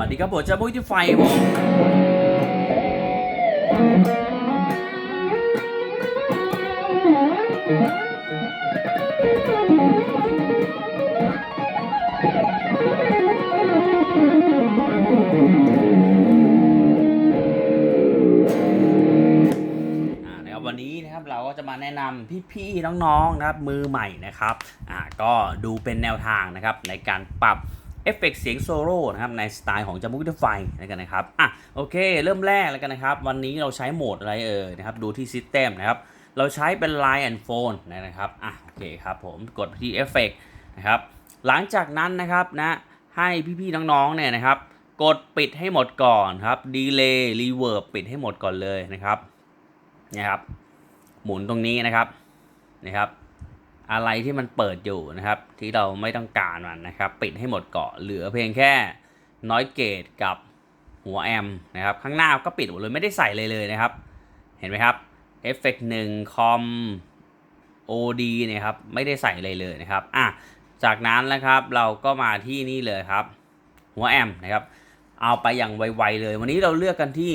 วัสดีครับผมจะมุ้ยที่ไฟมอ่านะครับวันนี้นะครับเราก็จะมาแนะนำพี่ๆน้องๆนะครับมือใหม่นะครับอ่าก็ดูเป็นแนวทางนะครับในการปรับ เอฟเฟกต์เสียงโซโล่นะครับในสไตล์ของจมุกไฟแล้วกันนะครับอะโอเค เริ่มแรกแล้วกันนะครับ วันนี้เราใช้โหมดอะไรเอ่ยนะครับดูที่ System นะครับ เราใช้เป็น Line and Phone นะครับอะโอเคครับผมกดที่เอฟเฟกนะครับหลังจากนั้นนะครับนะให้พี่ๆน้องๆเนี่ยนะครับ กดปิดให้หมดก่อนครับดีเลย์รีเวิร์บปิดให้หมดก่อนเลยนะครับนะครับ หมุนตรงนี้นะครับนะครับ อะไรที่มันเปิดอยู่นะครับ ที่เราไม่ต้องการมันนะครับ ปิดให้หมดเกาะเหลือเพียงแค่น้อยเกตกับหัวแอมนะครับ ข้างหน้าก็ปิดหมดเลยไม่ได้ใส่เลยเลยนะครับ เห็นไหมครับเอฟเฟกต์หนึ่งคอม OD เนี่ยครับไม่ได้ใส่เลยเลยนะครับอะจากนั้นนะครับเราก็มาที่นี่เลยครับ หัวแอมนะครับ เอาไปอย่างไวๆเลย วันนี้เราเลือกกันที่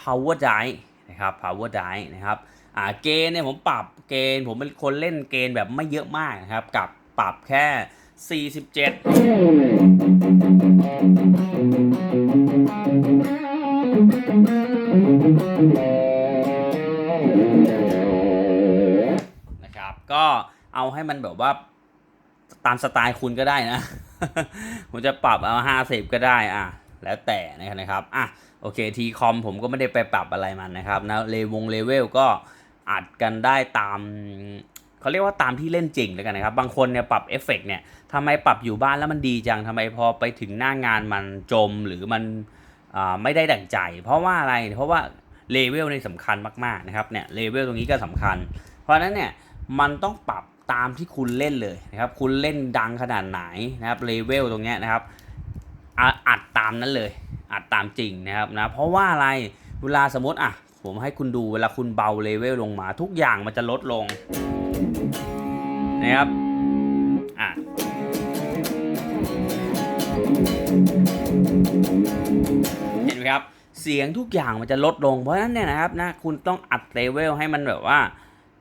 power drive นะครับ power drive นะครับ อ่าเกณฑ์เนี่ยผมปรับเกณฑ์ผมเป็นคนเล่นเกณฑ์แบบไม่เยอะมากนะครับ กับปรับแค่ 47 นะครับ ก็เอาให้มันแบบว่าตามสไตล์คุณก็ได้นะ ผมจะปรับเอา 50 ก็ได้อะแล้วแต่นะครับ อะ โอเค ทีคอมผมก็ไม่ได้ไปปรับอะไรมันนะครับ นะ เลวงเลเวลก็ อัดกันได้ตามเขาเรียกว่าตามที่เล่นจริงแล้วกันนะครับ บางคนเนี่ยปรับเอฟเฟกต์เนี่ยทำไมปรับอยู่บ้านแล้วมันดีจังทำไมพอไปถึงหน้างานมันจมหรือมันไม่ได้ดั่งใจ เพราะว่าอะไรเพราะว่าเลเวลในสำคัญมากๆนะครับเนี่ยเลเวลตรงนี้ก็สำคัญ เพราะฉะนั้นเนี่ยมันต้องปรับตามที่คุณเล่นเลยนะครับ คุณเล่นดังขนาดไหนนะครับเลเวลตรงเนี้ยนะครับอ,อัดตามนั้นเลยอัดตามจริงนะครับนะเพราะว่าอะไรเวลาสมมติอะ ผมให้คุณดูเวลาคุณเบาเลเวลลงมา ทุกอย่างมันจะลดลงนะครับอะเห็นไหมครับ เสียงทุกอย่างมันจะลดลง เพราะฉะนั้นเนี่ยนะครับนะคุณต้องอัดเลเวลให้มันแบบว่า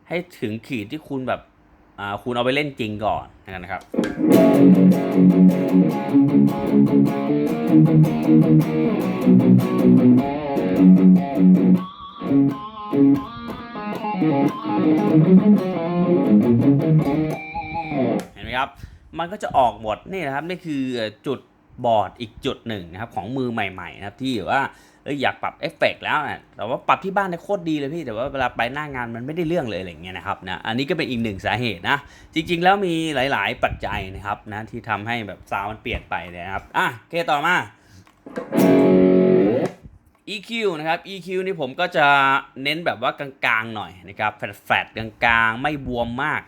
ให้ถึงขีดที่คุณแบบอ่าคุณเอาไปเล่นจริงก่อนนะครับ เห็นไหมครับ มันก็จะออกหมดนี่นะครับนี่คือจุดบอดอีกจุดหนึ่งนะครับของมือใหม่ๆนะครับที่ว่าเอยอยากปรับเอฟเฟกต์แล้วนะแต่ว่าปรับที่บ้านเนี่ยโคตรดีเลยพี่ แต่ว่าเวลาไปหน้างานมันไม่ได้เรื่องเลยอะไรเงี้ยนะครับนะอันนี้ก็เป็นอีกหนึ่งสาเหตุนะ จริงๆแล้วมีหลายๆปัจจัยนะครับนะที่ทำให้แบบซาวมันเปลี่ยนไปนะครับอะโอเคต่อมา EQ นะครับ EQ นี่ผมก็จะเน้นแบบว่ากลางๆหน่อยนะครับแฟลตๆกลางๆ ไม่บวมมาก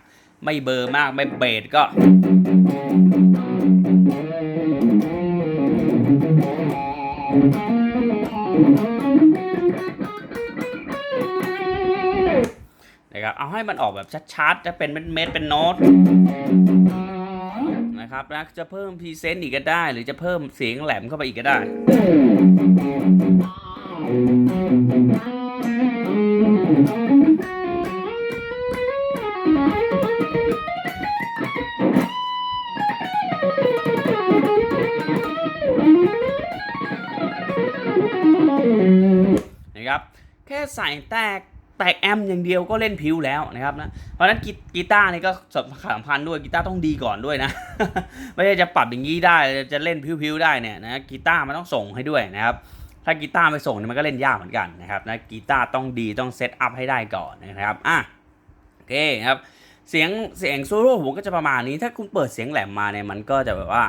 ไม่เบอร์มาก ไม่เบสก็นะครับเอาให้มันออกแบบชัดๆ จะเป็นเม็ดๆเป็นโน้ตนะครับนะจะเพิ่มพรีเซนต์อีกก็ได้ หรือจะเพิ่มเสียงแหลมเข้าไปอีกก็ได้ นะครับแค่ใส่แตกแตกแอมป์อย่างเดียวก็เล่นผิวแล้วนะครับนะเพราะนั้นกีกตาร์นี่ก็สำคัญด้วยกีตาร์ต้องดีก่อนด้วยนะ ไม่ใช่จะปรับอย่างนี้ได้จะเล่นผิวๆได้เนี่ยนะกีตาร์มันต้องส่งให้ด้วยนะครับ ถ้ากีตาร์ไม่ส่งเนี่ยมันก็เล่นยากเหมือนกันนะครับนะกีตาร์ต้องดีต้องเซตอัพให้ได้ก่อนนะครับอะโอเคครับเสียงเสียงโซโล่ผมก็จะประมาณนี้ ถ้าคุณเปิดเสียงแหลมมาเนี่ยมันก็จะแบบว่า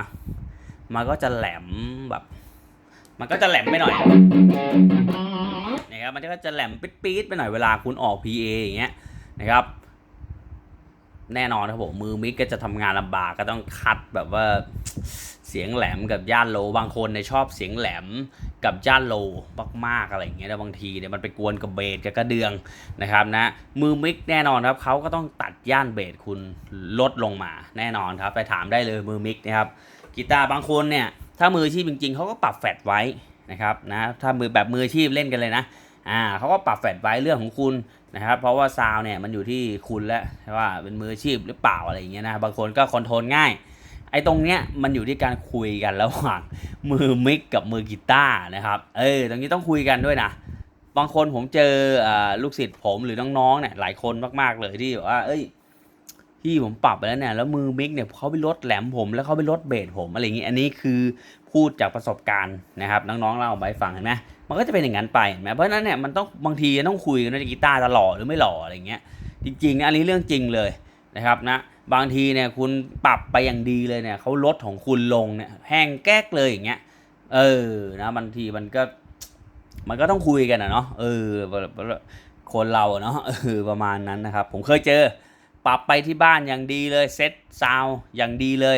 มันก็จะแหลมแบบ มันก็จะแหลมไปหน่อยนะครับมันก็จะแหลมปี๊ดๆไปหน่อยเวลาคุณออก PA อย่างเงี้ยนะครับ แน่นอนครับผมมือมิกก็จะทำงานลำบากก็ต้องคัดแบบว่า เสียงแหลมกับย่านโลบางคนเนี่ยชอบเสียงแหลมกับย่านโลมากๆอะไรอย่างเงี้ยแล้วบางทีเนี่ยมันไปกวนกับเบสกับกระเดืองนะครับนะมือมิกแน่นอนครับเขาก็ต้องตัดย่านเบสคุณลดลงมาแน่นอนครับไปถามได้เลยมือมิกนะครับกีตาร์บางคนเนี่ยถ้ามืออาชีพจริง ๆเขาก็ปรับแฟดไว้นะครับนะถ้ามือแบบมืออาชีพเล่นกันเลยนะอ่าเขาก็ปรับแฟดไว้เรื่องของคุณนะครับเพราะว่าซาวเนี่ยมันอยู่ที่คุณแล้วว่าเป็นมืออาชีพหรือเปล่าอะไรอย่างเงี้ยนะบางคนก็คอนโทรลง่าย ไอ้ตรงเนี้ยมันอยู่ที่การคุยกันระหว่างมือมิกกับมือกีตาร์นะครับเออตรงนี้ต้องคุยกันด้วยนะบางคนผมเจออลูกศิษย์ผมหรือน้องๆเนี่ยหลายคนมากๆเลยที่แบบว่าเอ้ยพี่ผมปรับไปแล้วเนี่ยแล้วมือมิกเนี่ยเขาไปลดแหลมผมแล้วเขาไปลดเบสผมอะไรอย่างงี้อันนี้คือพูดจากประสบการณ์นะครับน้องๆเล่าไปฟังเห็นไหมมันก็จะเป็นอย่างนั้นไปเห็นไหมเพราะฉะนั้นเนี่ยมันต้องบางทีต้องคุยกันว่ากีตาร์จะหล่อหรือไม่หล่ออะไรเงี้ยจริงๆนะอันนี้เรื่องจริงเลย นะครับนะบางทีเนี่ยคุณปรับไปอย่างดีเลยเนี่ยเขาลดของคุณลงเนี่ยแห้งแก๊กเลยอย่างเงี้ยเออนะบางทีมันก็มันก็ต้องคุยกันอะเนาะเออคนเราเนาะเออประมาณนั้นนะครับ ผมเคยเจอ ปรับไปที่บ้านอย่างดีเลยเซ็ตซาวอย่างดีเลย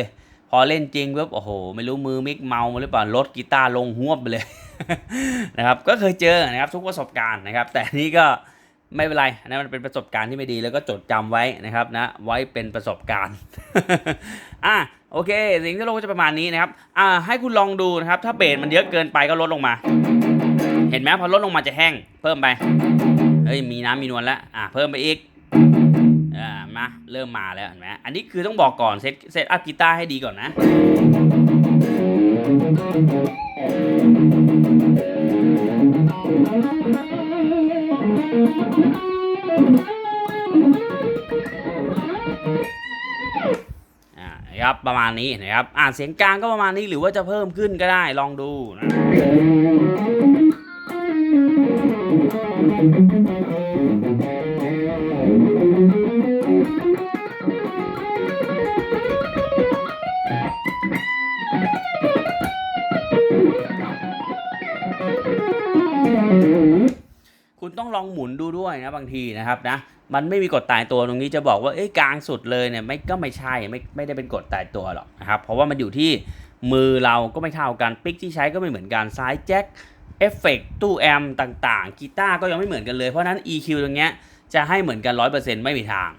พอเล่นจริงปุ๊บโอ้โห ไม่รู้มือมิกเมาหรือเปล่าลดกีตาร์ลงหวบไปเลยนะครับ ก็เคยเจอนะครับทุกประสบการณ์นะครับ แต่นี่ก็ ไม่เป็นไรนนั้นมันเป็นประสบการณ์ที่ไม่ดีแล้วก็จดจำไว้นะครับนะไว้เป็นประสบการณ์อะโอเค สิ่งที่เราจะประมาณนี้นะครับอ่าให้คุณลองดูนะครับ ถ้าเบสมันเยอะเกินไปก็ลดลงมา เห็นไหมพอลดลงมาจะแห้ง เพิ่มไปเฮ้ยมีน้ำมีนวลแล้วอะเพิ่มไปอีกอ่ามาเริ่มมาแล้วเห็นไหมอันนี้คือต้องบอกก่อนเซตเซตอัพกีตาร์ให้ดีก่อนนะ ครับประมาณนี้นะครับอ่าเสียงกลางก็ประมาณนี้หรือว่าจะเพิ่มขึ้นก็ได้ลองดูนะ ลองหมุนดูด้วยนะบางทีนะครับนะมันไม่มีกฎตายตัวตรงนี้จะบอกว่าเอ้ยกลางสุดเลยเนี่ยไม่ก็ไม่ใช่ไม่ไม่ได้เป็นกฎตายตัวหรอกนะครับเพราะว่ามันอยู่ที่มือเราก็ไม่เท่ากันปิกที่ใช้ก็ไม่เหมือนกันซ้ายแจ็คเอฟเฟกตู้แอมต่างๆกีตาร์ก็ยังไม่เหมือนกันเลยเพราะนั้น EQ ตรงเนี้ยจะให้เหมือนกัน 100%ไม่มีทาง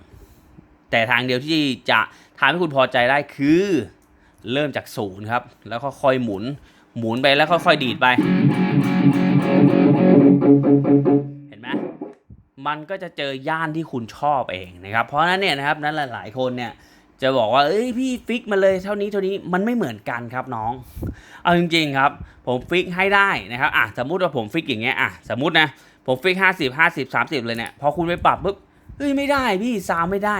แต่ทางเดียวที่จะทำให้คุณพอใจได้คือ เริ่มจากศูนย์ครับ แล้วค่อยๆหมุน หมุนไปแล้วค่อยๆดีดไป มันก็จะเจอย่านที่คุณชอบเองนะครับ เพราะนั้นเนี่ยนะครับนั้นหลาย ๆ คนเนี่ยจะบอกว่าเอ้ยพี่ฟิกมาเลยเท่านี้เท่านี้มันไม่เหมือนกันครับน้อง เอาจริงๆครับ ผมฟิกให้ได้นะครับอะสมมุติว่าผมฟิกอย่างเงี้ยอะสมมุตินะผมฟิกห้าสิบห้าสิบสามสิบเลยเนี่ยพอคุณไปปรับปุ๊บเฮ้ยไม่ได้พี่ซาวไม่ได้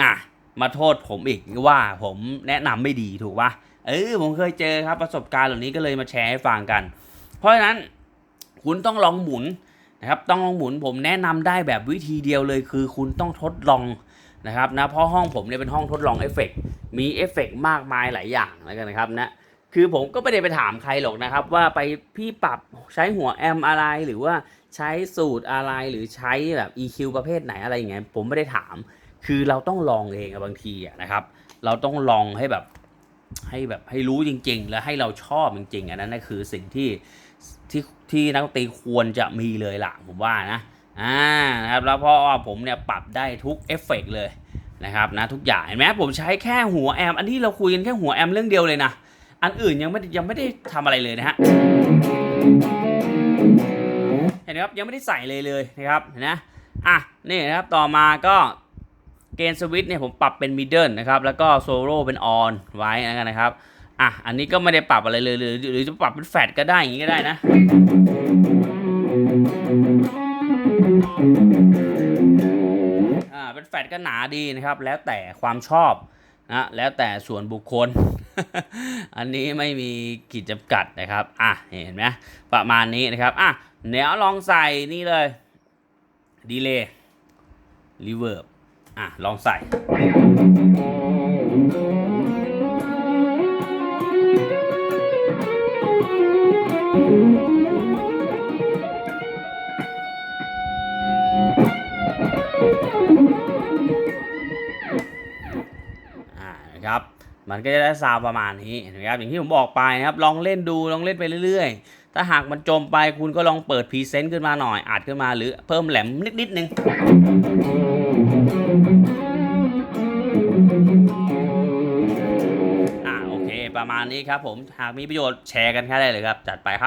อะมาโทษผมอีกว่าผมแนะนำไม่ดีถูกปะเออผมเคยเจอครับประสบการณ์เหล่านี้ก็เลยมาแชร์ให้ฟังกัน เพราะฉะนั้นคุณต้องลองหมุน นะครับต้องลองหมุนผมแนะนำได้แบบวิธีเดียวเลย คือคุณต้องทดลองนะครับนะเพราะห้องผมเนี่ยเป็นห้องทดลองเอฟเฟกต์มีเอฟเฟกต์มากมายหลายอย่างแล้วกันนะครับนะคือผมก็ไม่ได้ไปถามใครหรอกนะครับ ว่าไปพี่ปรับใช้หัวแอมอะไรหรือว่าใช้สูตรอะไรหรือใช้แบบ EQ ประเภทไหนอะไรอย่างเงี้ยผมไม่ได้ถาม คือเราต้องลองเองบางทีนะครับ เราต้องลองให้แบบ ให้แบบให้รู้จริง ๆ และให้เราชอบจริง ๆ อันนั้นนะคือสิ่งที่ที่ที่นักดนตรีควรจะมีเลยล่ะผมว่านะอ่านะครับแล้วเพราะว่าผมเนี่ยปรับได้ทุกเอฟเฟกต์เลยนะครับนะทุกอย่างเห็นไหมผมใช้แค่หัวแอม อันที่เราคุยกันแค่หัวแอมเรื่องเดียวเลยนะ อันอื่นยังไม่ยังไม่ได้ทำอะไรเลยนะฮะเห็นไหมครับยังไม่ได้ใส่เลยเลยนะครับเห็นนะอะนี่นะครับต่อมาก็ เกณฑ์สวิตช์เนี่ยผมปรับเป็นมิดเดิลนะครับ แล้วก็โซโล่เป็นออนไว้นะครับ อะ อันนี้ก็ไม่ได้ปรับอะไรเลยหรือหรือจะปรับเป็นแฟดก็ได้อย่างนี้ก็ได้นะ อ่า เป็นแฟดก็หนาดีนะครับ แล้วแต่ความชอบนะแล้วแต่ส่วนบุคคล อันนี้ไม่มีขีดจำกัดนะครับ อะ เห็นไหมประมาณนี้นะครับ อะเดี๋ยวลองใส่นี่เลย ดีเลย์รีเวิร์บ อะ ลองใส่อ่านะครับ มันก็จะได้ซาวด์ประมาณนี้นะครับ อย่างที่ผมบอกไปนะครับ ลองเล่นดู ลองเล่นไปเรื่อยๆ ถ้าหากมันจมไปคุณก็ลองเปิดพรีเซนต์ขึ้นมาหน่อยอัดขึ้นมาหรือเพิ่มแหลมนิดๆนึงอ่าโอเค ประมาณนี้ครับผมหากมีประโยชน์แชร์กันแค่ได้เลยครับ จัดไปครับ